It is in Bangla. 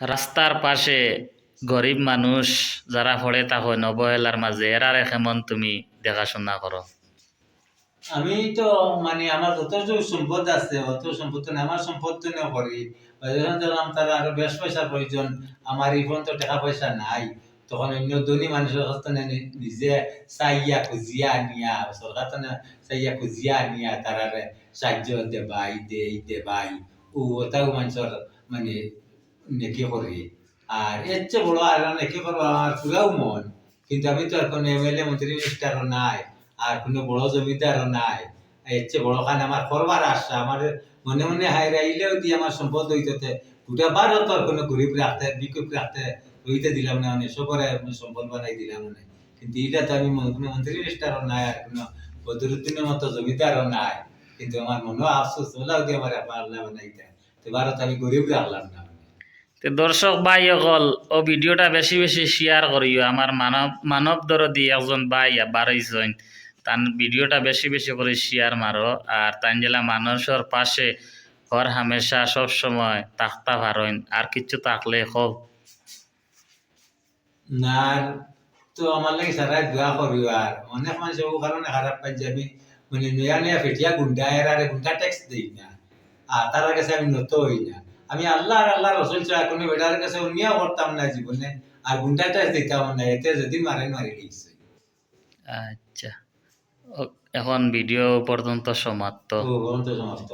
রাস্তার পাশে গরিব মানুষ যারা পড়ে তখন অবহেলার মাঝে এরারে কেমন তুমি দেখাশোনা করো আমি তো মানে আমার যত সম্পদ আছে অত সম্পদ তো আমার সম্পদ তো না করি যখন তার আরও বেশ পয়সার প্রয়োজন আমার এই পর্যন্ত টাকা পয়সা নাই। তখন অন্য ধনী মানুষের কাছ নিজে চাইয়া খুঁজিয়া নিয়া সরকার তো চাইয়া খুঁজিয়া আনিয়া তারা সাহায্য দেবাই দে দেবাই। ও ওটাও মানুষের মানে নেকি করি। আর এর চেয়ে বড় আর নেকি করব আমার পুরাও মন। কিন্তু আমি তো আর কোনো এমএলএ মন্ত্রী মিনিস্টারও নাই, আর কোনো বড় জমিদারও নাই। এর চেয়ে বড় খান আমার করবার আশা। আমার মনে মনে হাইরে আইলেও দিয়ে আমার সম্পদ হইতে গোটা ভারত আর কোনো গরিব রাখতে বিকুব রাখতে হইতে দিলাম না মানে সবরে সম্পদ বানাই দিলাম মানে। কিন্তু এটা তো আমি কোনো মন্ত্রী মিনিস্টারও নাই, আর কোনো বদরুদ্দিনের মতো জমিদারও নাই। কিন্তু আমার মনে আফসোস হলাও দিয়ে আমার আল্লাহ বানাইতে। তো ভারত আমি গরিব রাখলাম না। তো দর্শক ভাই অকল ও ভিডিওটা বেশি বেশি শেয়ার করিও আমার মানব মানব দরদি একজন ভাই বারইছেন তান ভিডিওটা বেশি বেশি করে শেয়ার মারো আর তান জেলা মানুষের পাশে হর হামেশা সব সময় তাকতা পারেন আর কিছু থাকলে খুব না তো আমার লাগে সারা দোয়া করি আর অনেক মানুষ কারণে খারাপ পাই মানে নয়া নয়া ফেটিয়া গুন্ডা গুন্ডা না। আর তার কাছে আমি নত হই না। আমি আল্লাহ আর আল্লাহ রসুল ছাড়া কোনো বেটার কাছে অন্যায় করতাম না জীবনে। আর গুন্ডা ট্যাক্স দিতাম না এতে যদি মারে মারি দিয়েছে। আচ্ছা। এখন ভিডিও পর্যন্ত সমাপ্ত। পর্যন্ত সমাপ্ত।